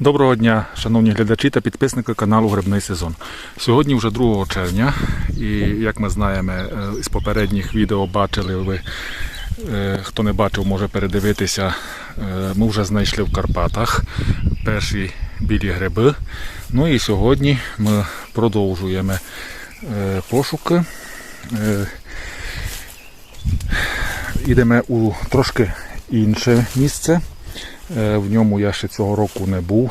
Доброго дня, шановні глядачі та підписники каналу Грибний сезон. Сьогодні вже 2 червня, і як ми знаємо, е, з попередніх відео бачили ви. е, Хто не бачив, може передивитися. Е, Ми вже знайшли в Карпатах перші білі гриби. Ну і сьогодні ми продовжуємо пошуки. Йдемо у трошки інше місце. Е, В ньому я ще цього року не був.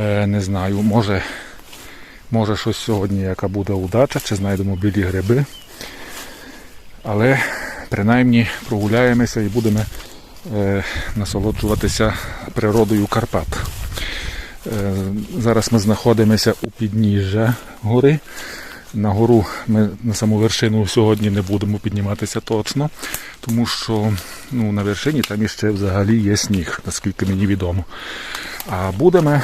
Е, Не знаю, може, може щось сьогодні, яка буде удача, чи знайдемо білі гриби. Але принаймні прогуляємося і будемо е, насолоджуватися природою Карпат. Зараз ми знаходимося у підніжжя гори. На гору ми на саму вершину сьогодні не будемо підніматися точно, тому що ну, на вершині там іще взагалі є сніг, наскільки мені відомо. А будемо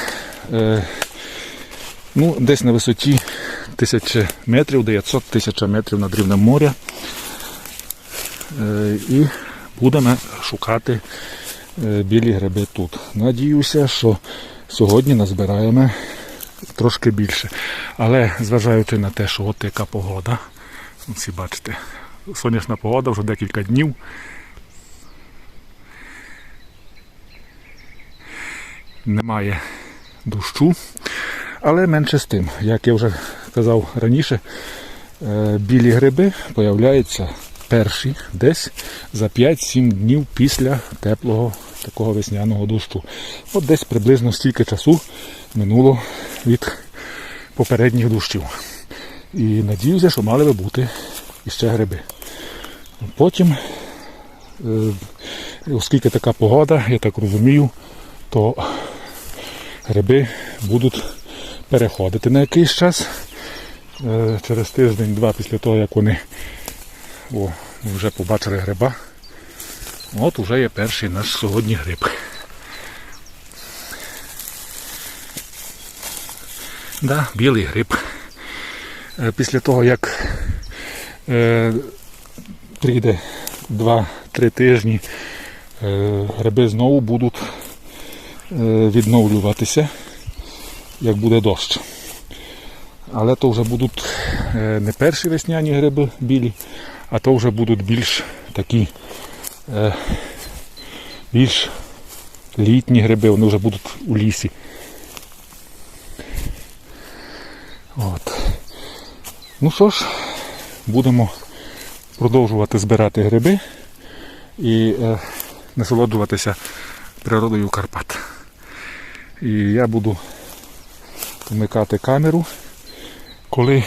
е, ну, десь на висоті 1000 метрів, 900 тисяч метрів над рівнем моря. Е, і будемо шукати е, білі гриби тут. Надіюся, що сьогодні назбираємо трошки більше. Але зважаючи на те, що от яка погода, всі бачите, сонячна погода вже декілька днів. Немає дощу. Але менше з тим, як я вже казав раніше, е, білі гриби появляються перші десь за 5-7 днів після теплого такого весняного дощу. От десь приблизно стільки часу минуло від попередніх дощів. І надіюся, що мали би бути іще гриби. Потім, е, оскільки така погода, я так розумію, то гриби будуть переходити на якийсь час. Е, Через тиждень-два після того, як вони о, ми вже побачили гриба. От уже є перший наш сьогодні гриб. Да, білий гриб. Е, Після того, як е, прийде 2-3 тижні, е, гриби знову будуть е, відновлюватися, як буде дощ. Але то вже будуть е, не перші весняні гриби білі, а то вже будуть більш такі е, більш літні гриби, вони вже будуть у лісі. От. Ну що ж, будемо продовжувати збирати гриби і е, насолоджуватися природою Карпат. І я буду вмикати камеру, коли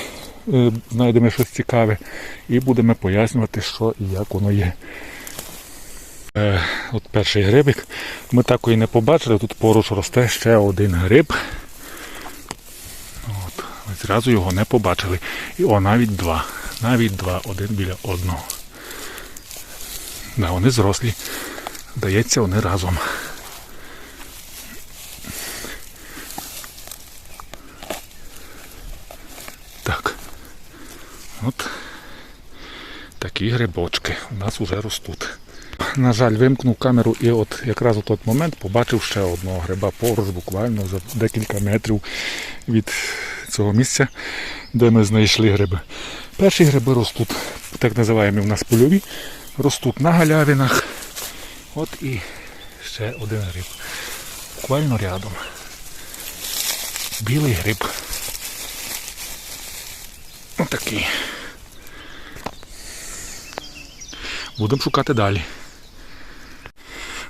знайдемо щось цікаве, і будемо пояснювати, що і як воно є. Е, от перший грибик. Ми так і не побачили, тут поруч росте ще один гриб. От, зразу його не побачили. І о, навіть два. Навіть два, один біля одного. Да, вони зрослі. Здається, вони разом. Так. От такі грибочки у нас вже ростуть. На жаль, вимкнув камеру і от якраз у той момент побачив ще одного гриба поруч, буквально за декілька метрів від цього місця, де ми знайшли гриби. Перші гриби ростуть, так називаємо в нас польові, ростуть на галявинах. От і ще один гриб. Буквально рядом. Білий гриб. Отакий. Будемо шукати далі.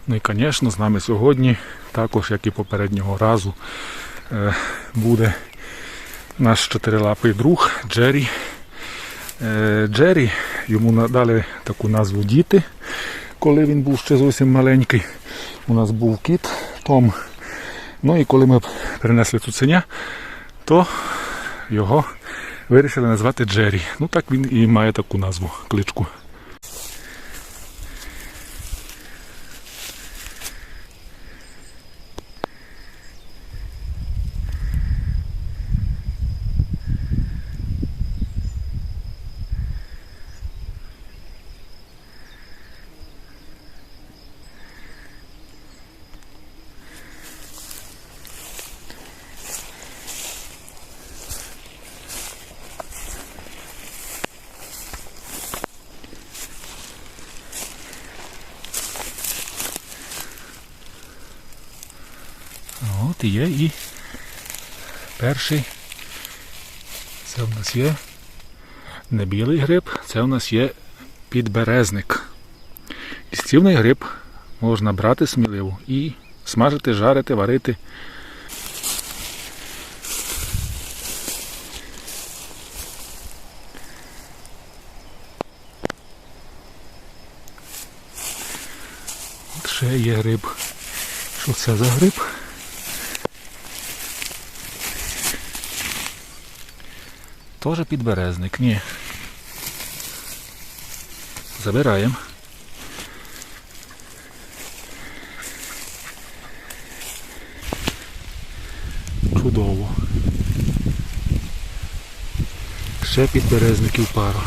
Ну і, звісно, з нами сьогодні, також, як і попереднього разу, е, буде наш чотирилапий друг Джері. Е, Джері, йому надали таку назву діти, коли він був ще зовсім маленький. У нас був кіт Том. Ну і коли ми принесли цуценя, то його вирішили назвати Джері. Ну так він і має таку назву, кличку. От є і перший. Це в нас є не білий гриб, це в нас є підберезник. Лістівний гриб можна брати сміливо і смажити, жарити, варити. Ще є гриб. Що це за гриб? Тоже підберезник, ні. Забираємо. Чудово. Ще підберезників пара.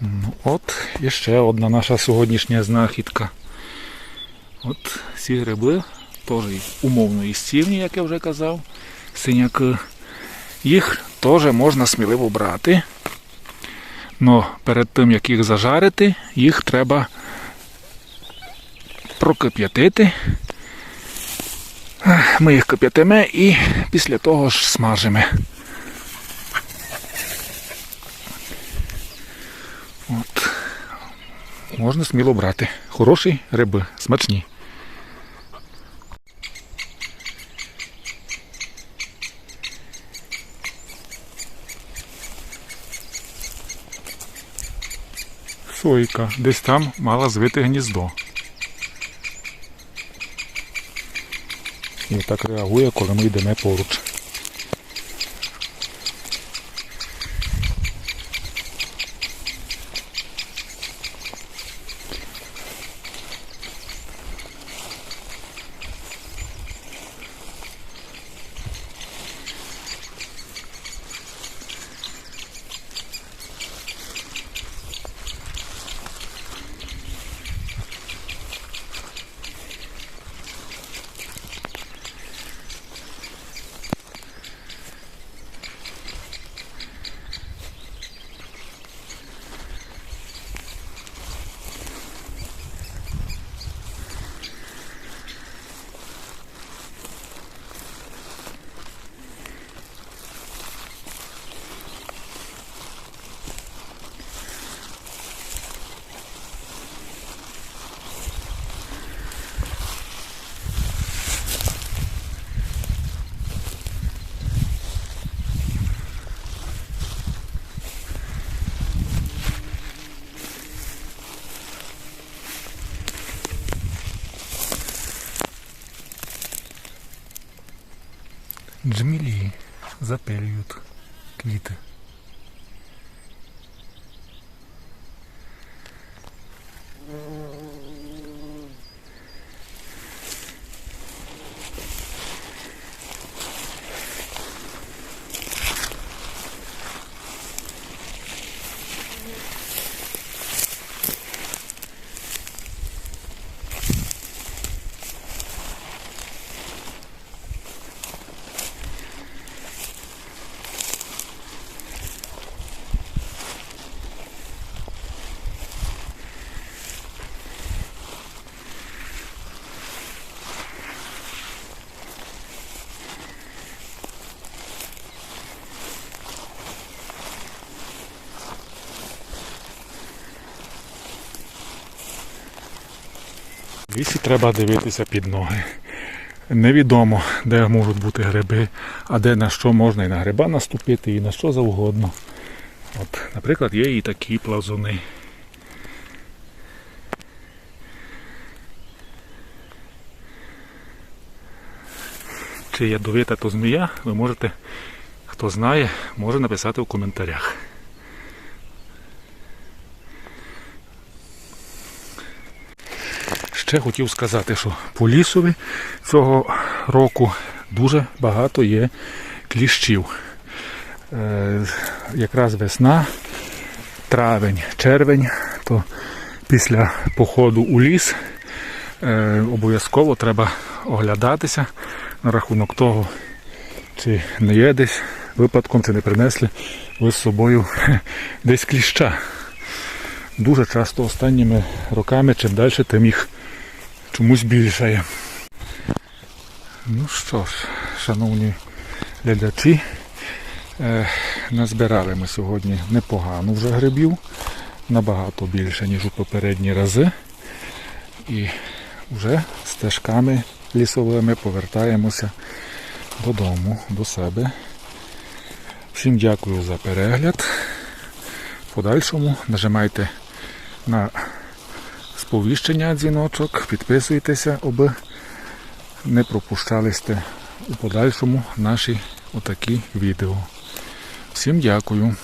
Ну, От і ще одна наша сьогоднішня знахідка. От ці гриби теж умовно істівні, як я вже казав. Синяки. Їх теж можна сміливо брати. Но перед тим, як їх зажарити, їх треба прокип'ятити. Ми їх кип'ятимо і після того ж смажимо. Можна сміло брати. Хороші риби, смачні. Сойка десь там мала звити гніздо. І так реагує, коли ми йдемо поруч. Джмілі запилюють квіти. В лісі треба дивитися під ноги. Невідомо, де можуть бути гриби, а де на що можна і на гриба наступити, і на що завгодно. От, наприклад, є і такі плазуни. Чи ядовита то змія, ви можете, хто знає, може написати в коментарях. Ще хотів сказати, що по лісові цього року дуже багато є кліщів. Е, якраз весна, травень, червень, то після походу у ліс е, обов'язково треба оглядатися на рахунок того, чи не є десь випадком чи не принесли ви з собою десь кліща. Дуже часто останніми роками, чим далі, тим їх чомусь більшає. Ну що ж, шановні глядачі, е, назбирали ми сьогодні непогано вже грибів, набагато більше, ніж у попередні рази. І вже стежками лісовими повертаємося додому, до себе. Всім дякую за перегляд. В подальшому нажимайте на сповіщення дзвіночок, підписуйтеся, аби не пропущалися у подальшому наші отакі відео. Всім дякую.